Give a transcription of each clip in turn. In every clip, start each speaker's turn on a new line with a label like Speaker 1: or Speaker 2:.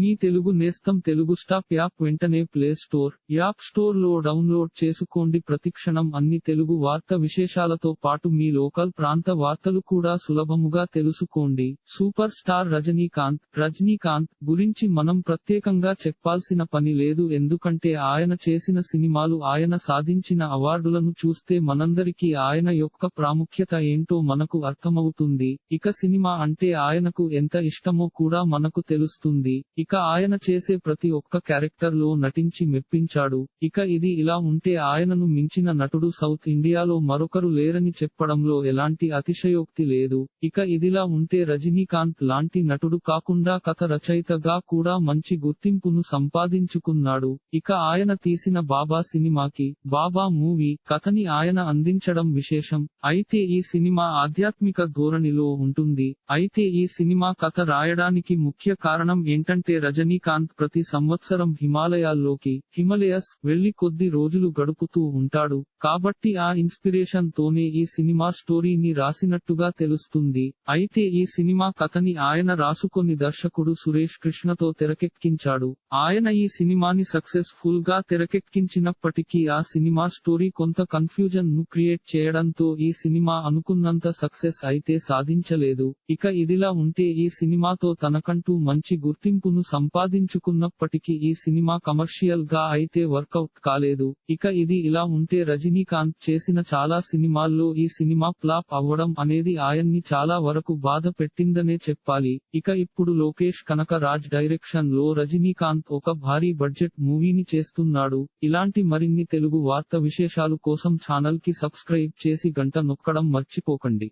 Speaker 1: మీ తెలుగు నేస్తం Telugu stop app వెంటనే play store app స్టోర్లో డౌన్లోడ్ చేసుకోండి. ప్రతిక్షణం అన్ని తెలుగు వార్త విశేషాలతో పాటు మీ లోకల్ ప్రాంత వార్తలు కూడా సులభముగా తెలుసుకోండి. సూపర్ స్టార్ రజనీకాంత్ రజనీకాంత్ గురించి మనం ప్రత్యేకంగా చెప్పాల్సిన పని లేదు. ఎందుకంటే ఆయన చేసిన సినిమాలు ఆయన సాధించిన అవార్డులను చూస్తే మనందరికీ ఆయన యొక్క ప్రాముఖ్యత ఏంటో మనకు అర్థమవుతుంది. ఇక సినిమా అంటే ఆయనకు ఎంత ఇష్టమో కూడా మనకు తెలుస్తుంది. ఇక ఆయన చేసే ప్రతి ఒక్క క్యారెక్టర్లో నటించి మెప్పించాడు. ఇక ఇది ఇలా ఉంటే ఆయనను మించిన నటుడు సౌత్ ఇండియాలో మరొకరు లేరని చెప్పడంలో ఎలాంటి అతిశయోక్తి లేదు. ఇక ఇదిలా ఉంటే రజనీకాంత్ లాంటి నటుడు కాకుండా కథ రచయితగా కూడా మంచి గుర్తింపును సంపాదించుకున్నాడు. ఇక ఆయన తీసిన బాబా సినిమాకి బాబా మూవీ కథని ఆయన అందించడం విశేషం. అయితే ఈ సినిమా ఆధ్యాత్మిక ధోరణిలో ఉంటుంది. అయితే ఈ సినిమా కథ రాయడానికి ముఖ్య కారణం ఏంటంటే రజనీకాంత్ ప్రతి సంవత్సరం హిమాలయాల్లోకి హిమలయస్ వెళ్ళి కొద్ది రోజులు గడుపుతూ ఉంటాడు. కాబట్టి ఆ ఇన్స్పిరేషన్ తోనే ఈ సినిమా స్టోరీని రాసినట్టుగా తెలుస్తుంది. అయితే ఈ సినిమా కథని ఆయన రాసుకొని దర్శకుడు సురేష్ కృష్ణతో తెరకెక్కించాడు. ఆయన ఈ సినిమాని సక్సెస్ఫుల్గా తెరకెక్కించినప్పటికీ ఆ సినిమా స్టోరీ కొంత కన్ఫ్యూజన్ను క్రియేట్ చేయడంతో ఈ సినిమా అనుకున్నంత సక్సెస్ అయితే సాధించలేదు. ఇక ఇదిలా ఉంటే ఈ సినిమాతో తనకంటూ మంచి గుర్తింపును సంపాదించుకున్నప్పటికీ ఈ సినిమా కమర్షియల్గా అయితే వర్కౌట్ కాలేదు. ఇక ఇది ఇలా ఉంటే రజనీకాంత్ చేసిన చాలా సినిమాల్లో ఈ సినిమా ఫ్లాప్ అవ్వడం అనేది ఆయన్ని చాలా వరకు బాధ పెట్టిందనే చెప్పాలి. ఇక ఇప్పుడు లోకేష్ కనక రాజ్ డైరెక్షన్లో రజనీకాంత్ ఒక భారీ బడ్జెట్ మూవీని చేస్తున్నాడు. ఇలాంటి మరిన్ని తెలుగు వార్త విశేషాలు కోసం ఛానల్కి సబ్స్క్రైబ్ చేసి గంట నొక్కడం మర్చిపోకండి.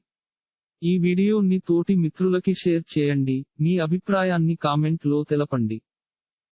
Speaker 1: ఈ వీడియోని తోటి మిత్రులకి షేర్ చేయండి. మీ అభిప్రాయాన్ని కామెంట్లో తెలపండి.